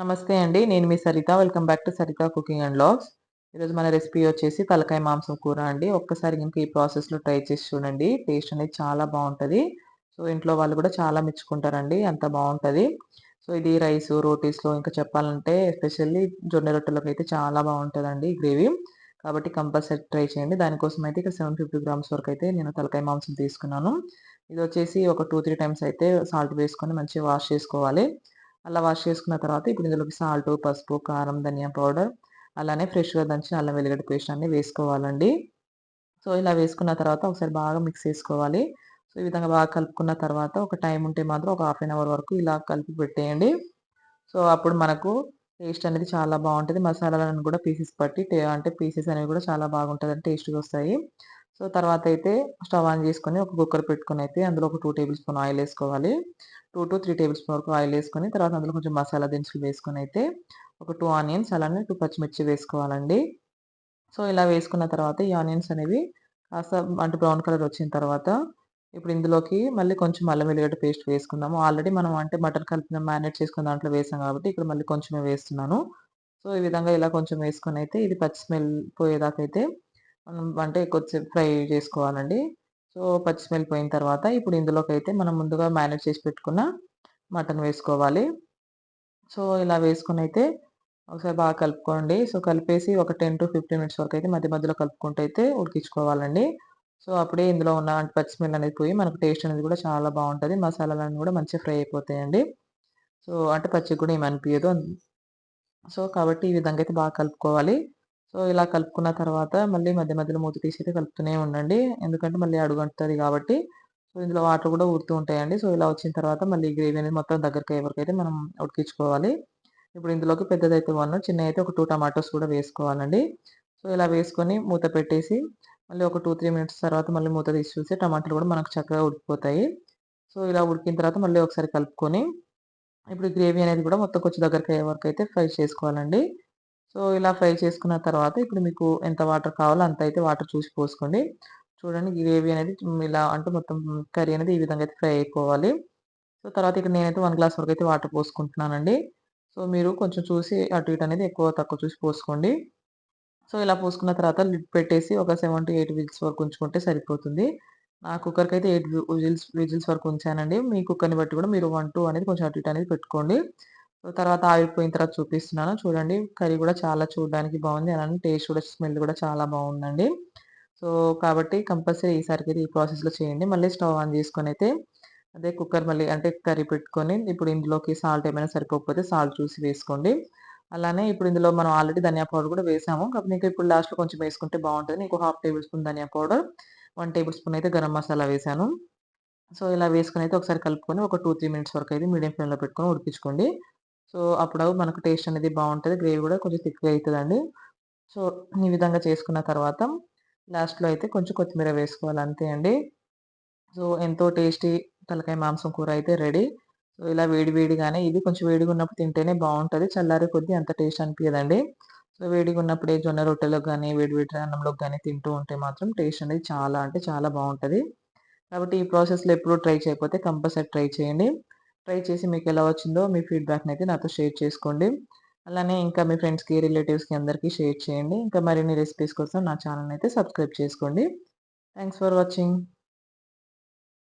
నమస్తే అండి. నేను మీ Saritha. Welcome back to Saritha cooking and logs ఈరోజు మన రెసిపీ వచ్చేసి తలకాయ మాంసం కూర అండి. ఒక్కసారి ఇంకా ఈ ప్రాసెస్‌లో ట్రై చేసి చూడండి. టేస్ట్ అనేది చాలా బాగుంటుంది సో, ఇంట్లో వాళ్ళు కూడా చాలా మెచ్చుకుంటారండి. అంత బాగుంటుంది సో, ఇది రైస్ రోటీస్‌లో ఇంకా చెప్పాలంటే ఎస్పెషల్లీ జొన్న రొట్టెలకైతే చాలా బావుంటదండి గ్రేవీ. కాబట్టి కంపల్సరీ ట్రై చేయండి. దానికోసం అయితే ఇక్కడ 750 గ్రామ్స్ వరకు అయితే నేను తలకాయ మాంసం తీసుకున్నాను. ఇది వచ్చేసి ఒక 2, 3 టైమ్స్ అయితే సాల్ట్ వేసుకొని మంచిగా వాష్ చేసుకోవాలి. అలా వాష్ చేసుకున్న తర్వాత ఇప్పుడు ఇందులోకి సాల్టు, పసుపు, కారం, ధనియా పౌడర్ అలానే ఫ్రెష్‌గా దంచిన అల్లం వెల్లిగడ్డ పేస్ట్ అన్నీ వేసుకోవాలండి. సో, ఇలా వేసుకున్న తర్వాత ఒకసారి బాగా మిక్స్ చేసుకోవాలి. సో, ఈ విధంగా బాగా కలుపుకున్న తర్వాత ఒక టైం ఉంటే మాత్రం ఒక హాఫ్ ఎన్ అవర్ వరకు ఇలా కలిపి పెట్టేయండి. సో, అప్పుడు మనకు టేస్ట్ అనేది చాలా బాగుంటుంది మసాలాలను కూడా పీసెస్ పట్టి టే అంటే పీసెస్ అనేవి కూడా చాలా బాగుంటుంది అంటే టేస్ట్‌గా వస్తాయి. సో, తర్వాత అయితే స్టవ్ ఆన్ చేసుకొని ఒక కుక్కర్ పెట్టుకొని అయితే అందులో ఒక టూ టేబుల్ స్పూన్ ఆయిల్ వేసుకోవాలి two to three tablespoon వరకు ఆయిల్ వేసుకొని తర్వాత అందులో కొంచెం మసాలా దినుసులు వేసుకొని అయితే ఒక టూ ఆనియన్స్ అలానే టూ పచ్చిమిర్చి వేసుకోవాలండి. సో, ఇలా వేసుకున్న తర్వాత ఈ ఆనియన్స్ అనేవి కాస్త అంటే బ్రౌన్ కలర్ వచ్చిన తర్వాత ఇప్పుడు ఇందులోకి మళ్ళీ కొంచెం అల్లం వెల్లిగడ్డ పేస్ట్ వేసుకుందాము. ఆల్రెడీ మనం అంటే మటన్ కలిపిన మ్యారినేట్ చేసుకున్న దాంట్లో వేసాం కాబట్టి ఇక్కడ మళ్ళీ కొంచెమే వేస్తున్నాను. సో, ఈ విధంగా ఇలా కొంచెం వేసుకొని అయితే ఇది పచ్చి స్మెల్ పోయేదాకైతే మనం అంటే కొద్దిసేపు ఫ్రై చేసుకోవాలండి. సో, పచ్చి స్మెల్ పోయిన తర్వాత ఇప్పుడు ఇందులోకి అయితే మనం ముందుగా మ్యారినేట్ చేసి పెట్టుకున్న మటన్ వేసుకోవాలి. సో, ఇలా వేసుకుని అయితే ఒకసారి బాగా కలుపుకోండి. సో, కలిపేసి ఒక 10-15 మినిట్స్ వరకు అయితే మధ్య మధ్యలో కలుపుకుంటూ అయితే ఉడికించుకోవాలండి. సో, అప్పుడే ఇందులో ఉన్న పచ్చి స్మెల్ అనేది పోయి మనకు టేస్ట్ అనేది కూడా చాలా బాగుంటుంది మసాలాలన్నీ కూడా మంచిగా ఫ్రై అయిపోతాయండి. సో, అంటే పచ్చి కూడా ఏమి సో, కాబట్టి ఈ విధంగా అయితే బాగా కలుపుకోవాలి. సో, ఇలా కలుపుకున్న తర్వాత మళ్ళీ మధ్య మధ్యలో మూత తీసి అయితే కలుపుతూనే ఉండండి. ఎందుకంటే మళ్ళీ అడుగుంటుంది కాబట్టి. సో, ఇందులో వాటర్ కూడా ఉడుతూ ఉంటాయండి. సో, ఇలా వచ్చిన తర్వాత మళ్ళీ గ్రేవీ అనేది మొత్తం దగ్గరకయ్యే వరకైతే మనం ఉడికించుకోవాలి. ఇప్పుడు ఇందులోకి పెద్దదైతే 1 చిన్నదైతే ఒక టూ టమాటోస్ కూడా వేసుకోవాలండి. సో, ఇలా వేసుకొని మూత పెట్టేసి మళ్ళీ ఒక 2-3 మినిట్స్ తర్వాత మళ్ళీ మూత తీసి చూస్తే టమాటాలు కూడా మనకు చక్కగా ఉడికిపోతాయి. సో, ఇలా ఉడికిన తర్వాత మళ్ళీ ఒకసారి కలుపుకొని ఇప్పుడు గ్రేవీ అనేది కూడా మొత్తం కొంచెం దగ్గరకయ్యే వరకైతే ఫ్రై చేసుకోవాలండి. సో, ఇలా ఫ్రై చేసుకున్న తర్వాత ఇప్పుడు మీకు ఎంత వాటర్ కావాలో అంత అయితే వాటర్ చూసి పోసుకోండి. చూడండి గ్రేవీ అనేది ఇలా అంటే మొత్తం కర్రీ అనేది ఈ విధంగా అయితే ఫ్రై అయిపోవాలి. సో, తర్వాత ఇక్కడ నేనైతే వన్ గ్లాస్ వరకు అయితే వాటర్ పోసుకుంటున్నానండి. సో, మీరు కొంచెం చూసి అటు ఇటు అనేది ఎక్కువ తక్కువ చూసి పోసుకోండి. సో, ఇలా పోసుకున్న తర్వాత లిడ్ పెట్టేసి ఒక 7-8 విజిల్స్ వరకు ఉంచుకుంటే సరిపోతుంది. నా కుక్కర్కి అయితే ఎయిట్ విజిల్స్ విజిల్స్ వరకు ఉంచానండి. మీ కుక్కర్‌ని బట్టి కూడా మీరు 1, 2 అనేది కొంచెం అటు ఇటు అనేది పెట్టుకోండి. సో, తర్వాత ఆవిరిపోయిన తర్వాత చూపిస్తున్నాను. చూడండి కర్రీ కూడా చాలా చూడడానికి బాగుంది అలానే టేస్ట్ కూడా స్మెల్ కూడా చాలా బాగుందండి సో, కాబట్టి కంపల్సరీ ఈసారికి ఈ ప్రాసెస్‌లో చేయండి. మళ్ళీ స్టవ్ ఆన్ చేసుకొనైతే అదే కుక్కర్ మళ్ళీ అంటే కర్రీ పెట్టుకొని ఇప్పుడు ఇందులోకి సాల్ట్ ఏమైనా సరిపోకపోతే సాల్ట్ చూసి వేసుకోండి. అలానే ఇప్పుడు ఇందులో మనం ఆల్రెడీ ధనియా పౌడర్ కూడా వేసాము. కాకపోతే ఇంకా ఇప్పుడు లాస్ట్‌లో కొంచెం వేసుకుంటే బాగుంటుంది నీకు హాఫ్ టేబుల్ స్పూన్ ధనియా పౌడర్, వన్ టేబుల్ స్పూన్ అయితే గరం మసాలా వేసాను. సో, ఇలా వేసుకుని అయితే ఒకసారి కలుపుకొని ఒక 2-3 మినిట్స్ వరకు అయితే మీడియం ఫ్లేమ్‌లో పెట్టుకొని ఉడికించుకోండి. సో, అప్పుడు మనకు టేస్ట్ అనేది బాగుంటుంది గ్రేవీ కూడా కొంచెం థిక్‌గా అవుతుందండి సో, ఈ విధంగా చేసుకున్న తర్వాత లాస్ట్‌లో అయితే కొంచెం కొత్తిమీర వేసుకోవాలి అంతే అండి. సో, ఎంతో టేస్టీ తలకాయ మాంసం కూర అయితే రెడీ. సో, ఇలా వేడి వేడిగానే ఇది కొంచెం వేడిగా ఉన్నప్పుడు తింటేనే బాగుంటుంది చల్లారి కొద్దీ అంత టేస్ట్ అనిపించదండి సో, వేడిగా ఉన్నప్పుడే జొన్న రొట్టెలకు కానీ వేడి వేడి అన్నంలోకి కానీ తింటూ ఉంటే మాత్రం టేస్ట్ అనేది చాలా అంటే చాలా బాగుంటుంది కాబట్టి ఈ ప్రాసెస్‌లో ఎప్పుడూ ట్రై చేయకపోతే కంపల్సరీ ట్రై చేయండి. ట్రై చేసి మీకు ఎలా వచ్చిందో మీ ఫీడ్‌బ్యాక్‌ని అయితే నాతో షేర్ చేసుకోండి. అలానే ఇంకా మీ ఫ్రెండ్స్‌కి, రిలేటివ్స్‌కి అందరికీ షేర్ చేయండి. ఇంకా మరిన్ని రెసిపీస్ కోసం నా ఛానల్ అయితే సబ్స్క్రైబ్ చేసుకోండి. Thanks for watching.